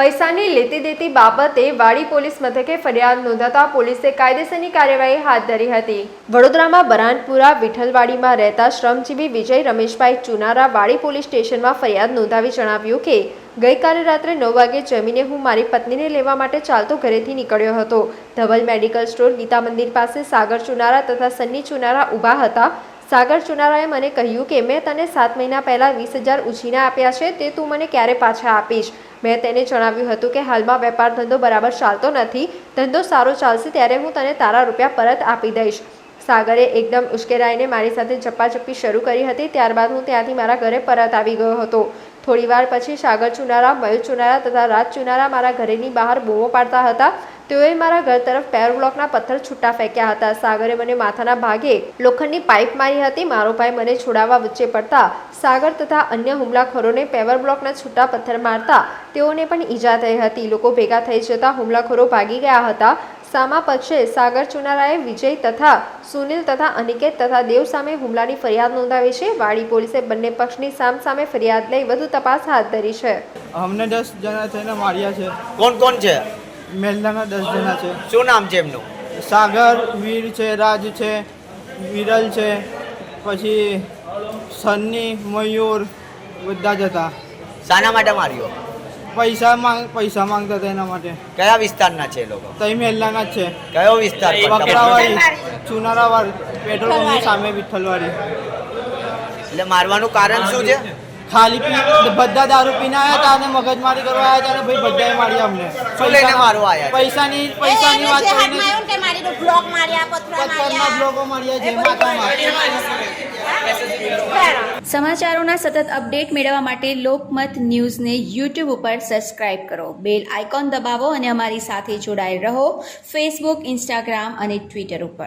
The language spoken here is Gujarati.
પૈસાની લેતી દેતી બાબતે વાડી પોલીસ મથકે ફરિયાદ નોંધાતા પોલીસે કાયદેસરની કાર્યવાહી હાથ ધરી હતી. વડોદરામાં બરાનપુરા, વિઠ્ઠલવાડીમાં રહેતા શ્રમજીવી વિજય રમેશભાઈ ચુનારા વાડી પોલીસ સ્ટેશનમાં ફરિયાદ નોંધાવી જણાવ્યું કે, ગઈકાલે રાત્રે નવ વાગે જમીને હું મારી પત્નીને લેવા માટે ચાલતો ઘરેથી નીકળ્યો હતો. ધવલ મેડિકલ સ્ટોર ગીતા મંદિર પાસે સાગર ચુનારા તથા સન્ની ચુનારા ઊભા હતા. સાગર ચુનારાએ મને કહ્યું કે મેં તને સાત મહિના પહેલાં વીસ હજાર ઉછીના આપ્યા છે, તે તું મને ક્યારે પાછા આપીશ? મેં તેને જણાવ્યું હતું કે હાલમાં વેપાર ધંધો બરાબર ચાલતો નથી, ધંધો સારો ચાલશે ત્યારે હું તને તારા રૂપિયા પરત આપી દઈશ. સાગરે એકદમ ઉશ્કેરાઈને મારી સાથે ઝપાઝપી શરૂ કરી હતી, ત્યારબાદ હું ત્યાંથી મારા ઘરે પરત આવી ગયો હતો. થોડીવાર પછી સાગર ચુનારા, મયુર ચુનારા તથા રાજ ચુનારા મારા ઘરેની બહાર બૂમો પાડતા હતા. તેઓએ મારા ઘર તરફ પેર બ્લોકના પથ્થર છૂટા ફેંક્યા હતા. સાગરે મને માથાના ભાગે લોખંડની પાઇપ મારી હતી. મારો ભાઈ મને છોડાવવા વચ્ચે પડતા સાગર તથા અન્ય હુમલાખોરોને પેવર બ્લોકના છૂટા પથ્થર મારતા તેઓને પણ ઈજા થઈ હતી. લોકો ભેગા થઈ જતા હુમલાખોરો ભાગી ગયા હતા. સામા પક્ષે સાગર ચુનારાએ વિજય તથા સુનિલ તથા અનિકેત તથા દેવ સામે હુમલાની ફરિયાદ નોંધાવી છે. વાડી પોલીસે બંને પક્ષની સામ સામે ફરિયાદ લઈ વધુ તપાસ હાથ ધરી છે. અમને દસ જણા થઈને માર્યા છે. કોણ કોણ છે? મેલદાના દસ જણા છે. શું નામ છે એમનું? સાગર વીર છે રાજ છે વિરલ છે પછી સન્ની મયુર બધા જ હતા. શાના માટે માર્યો? પૈસા માંગ પૈસા માંગતા હતા એના માટે. કયા વિસ્તારના છે લોકો? તઈ મહેલના જ છે. કયો વિસ્તાર બકરાવાડી? ચુનારાવાડ પેટ્રોલ પંપની સામે વિઠ્ઠલવાડી. એટલે મારવાનું કારણ શું છે? ખાલી પી બધા દારૂ પીને આવ્યા હતા અને મગજમારી કરવા આવ્યા હતા અને ભાઈ બધાએ મારી અમને. લઈને મારવા આવ્યા? પૈસાની પૈસાની વાત કરીને મારી બ્લોક માર્યા પથરા માર્યા બ્લોકો માર્યા છે માથામાં સમાચારોના સતત અપડેટ મેળવવા માટે લોકમત ન્યૂઝને યુટ્યુબ ઉપર સબસ્ક્રાઇબ કરો. બેલ આઇકોન દબાવો અને અમારી સાથે જોડાયેલ રહો. ફેસબુક ઇન્સ્ટાગ્રામ અને ટ્વિટર ઉપર.